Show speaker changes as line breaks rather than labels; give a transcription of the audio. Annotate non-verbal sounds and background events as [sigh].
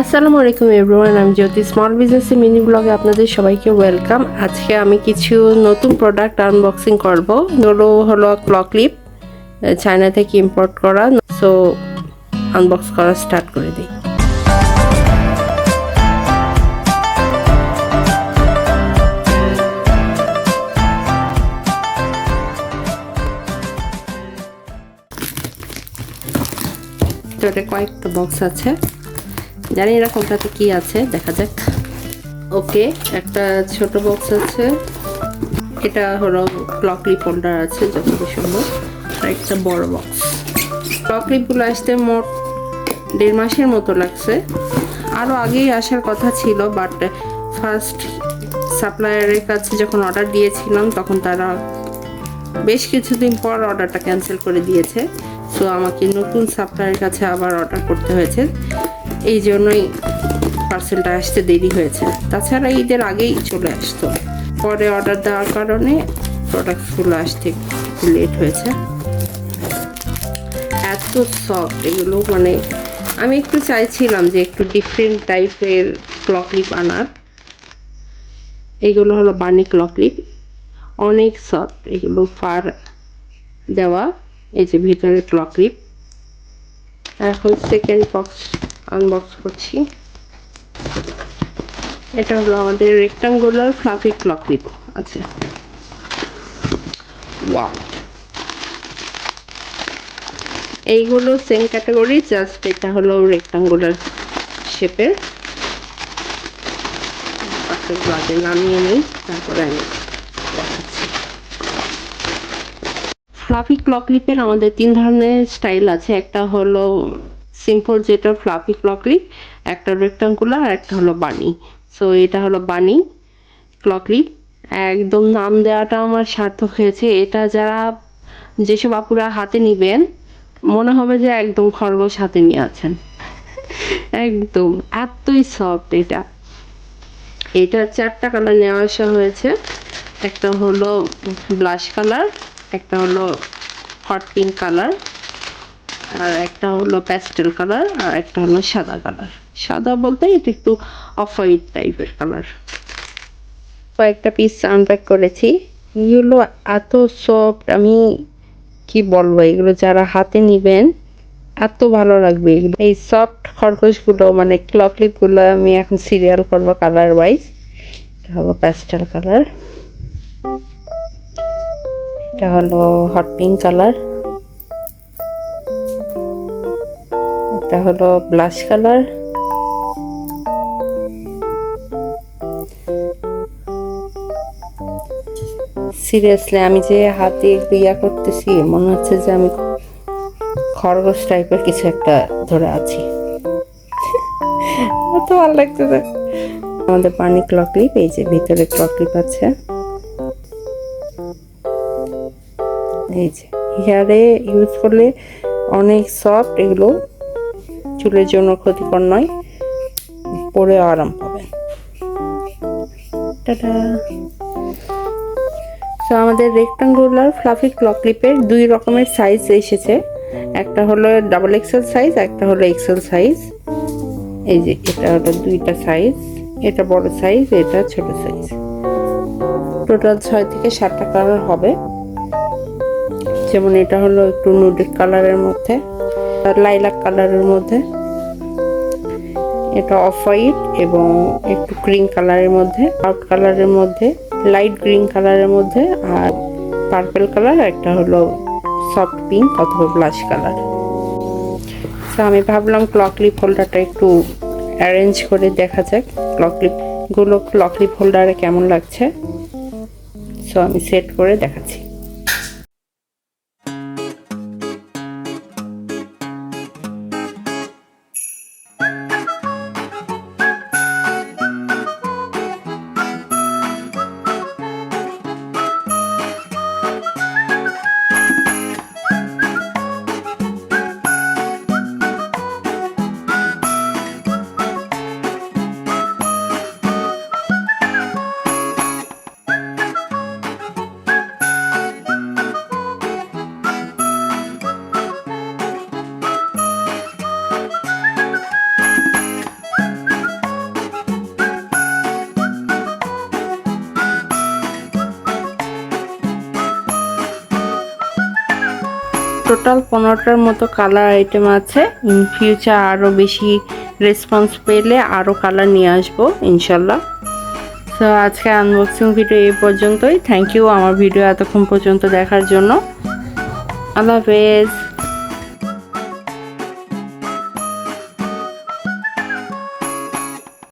আসসালামু আলাইকুম এভরিওয়ান আমি জ্যোতি। স্মল বিজনেসের মিনি ব্লগে আপনাদের সবাইকে ওয়েলকাম আজকে আমি কিছু নতুন প্রোডাক্ট আনবক্সিং করব। এগুলো হলো ক্লক ক্লিপ চায়না থেকে ইম্পোর্ট করা। সো আনবক্স করা স্টার্ট করে দিই। কয়েকটা বক্স আছে। জানি না কোনটাতে কি আছে, দেখা যাক। ওকে, একটা ছোট বক্স আছে। এটা হলো ক্লকলি ফোল্ডার আছে সুন্দর। আর একটা বড় বক্স ক্লকলিপগুলো আসতে মোট দেড় মাসের মতো লাগছে। আরও আগেই আসার কথা ছিল বাট ফার্স্ট সাপ্লায়ারের কাছে যখন অর্ডার দিয়েছিলাম, তখন তারা বেশ কিছুদিন পর অর্ডারটা ক্যান্সেল করে দিয়েছে। সো আমাকে নতুন সাপ্লায়ারের কাছে আবার অর্ডার করতে হয়েছে। এই জন্যই পার্সেলটা আসতে দেরি হয়েছে। তাছাড়া ঈদের আগেই চলে আসতো। পরে অর্ডার দেওয়ার কারণে প্রোডাক্টসগুলো আসতে একটু লেট হয়েছে। এত সফট এগুলো মানে আমি একটু চাইছিলাম যে একটু ডিফারেন্ট টাইপের ক্লকলিপ আনার। এইগুলো হলো বার্নি ক্লকলিপ অনেক সফট এগুলো ফার দেওয়া, এই যে ভিতরে ক্লকলিপ এখন সেকেন্ড বক্স আনবক্স করছি। এটা হলো আমাদের রেক্টাঙ্গুলার ফ্লাফি ক্লকলিপ আছে। ওয়াও এইগুলো সেম ক্যাটাগরি জাস্ট এটা হলো রেক্টাঙ্গুলার শেপের আগে নামিয়ে নিই তারপরে আমি দেখাচ্ছি। ফ্লাফি ক্লক ক্লিপের আমাদের তিন ধরনের স্টাইল আছে। একটা হলো সিম্পল যেটা ফ্লাফি ক্লক ক্লিপ একটা রেক্টাঙ্গুলার একটা হলো বানি সো এটা হলো বানি ক্লক ক্লিপ একদম নাম দেওয়াটা আমার সার্থক হয়েছে। এটা যারা যেসব আপুরা হাতে নিবেন, মনে হবে যে একদম খরগোশ হাতে নিয়ে আছেন। একদম, এতই সফট এটা। এটা চারটা কালার নেওয়া আসা হয়েছে। একটা হলো ব্লাশ কালার একটা হলো হট পিঙ্ক কালার আর একটা হলো প্যাস্টেল কালার আর একটা হলো সাদা কালার সাদা বলতে এটা একটু অফ হোয়াইট টাইপের কালার কয়েকটা পিস আনপ্যাক করেছি। এগুলো এত সফট আমি কি বলব, এগুলো যারা হাতে নিবেন, এত ভালো লাগবে এগুলো। এই সফট খরগোশগুলো মানে ক্লকলিপগুলো আমি এখন সিরিয়াল করব কালার ওয়াইজ এটা হলো প্যাস্টেল কালার এটা হলো হট পিঙ্ক কালার এটা হলো ব্লাশ কালার সিরিয়াসলি আমি যে হাতে একটু ইয়া করতেছি, মনে হচ্ছে যে আমি খরগোশ টাইপের কিছু একটা ধরে আছি। [laughs] এত ভালো লাগতেছে আমাদের পানি ক্লকলিপ এই যে ভিতরে ক্লকলিপ আছে। এই যে হেয়ারে ইউজ করলে অনেক সফট এগুলো চুলের জন্য ক্ষতিকর নয় পরে আরাম পাবেন টাটা। তো আমাদের রেক্টাঙ্গুলার ফ্লাফি ক্লক ক্লিপের দুই রকমের সাইজ এসেছে। একটা হলো ডাবল এক্সেল সাইজ একটা হলো এক্সেল সাইজ এই যে এটা হলো দুইটা সাইজ এটা বড় সাইজ এটা ছোট সাইজ টোটাল ছয় থেকে সাতটা কালার হবে। যেমন এটা হলো একটু নুডিক কালারের মধ্যে। লাইলাক কালারের মধ্যে। এটা অফ হোয়াইট এবং একটু ক্রিম কালারের মধ্যে। আউট কালারের মধ্যে, লাইট গ্রিন কালারের মধ্যে আর পার্পল কালার একটা হলো সফট পিঙ্ক অথবা ব্লাশ কালার। তো আমি ভাবলাম ক্লকলিপ হোল্ডারটা একটু অ্যারেঞ্জ করে দেখা যাক ক্লকলিপগুলো ক্লকলিপ হোল্ডারে কেমন লাগছে। সো আমি সেট করে দেখাচ্ছি। টোটাল পনেরোটার মতো কালার আইটেম আছে। ইন ফিউচার আরও বেশি রেসপন্স পেলে আরও কালার নিয়ে আসব, ইনশাল্লাহ। তো আজকে আনবক্সিং ভিডিও এই পর্যন্তই। থ্যাংক ইউ আমার ভিডিও এতক্ষণ পর্যন্ত দেখার জন্য। আল্লাহ হাফেজ।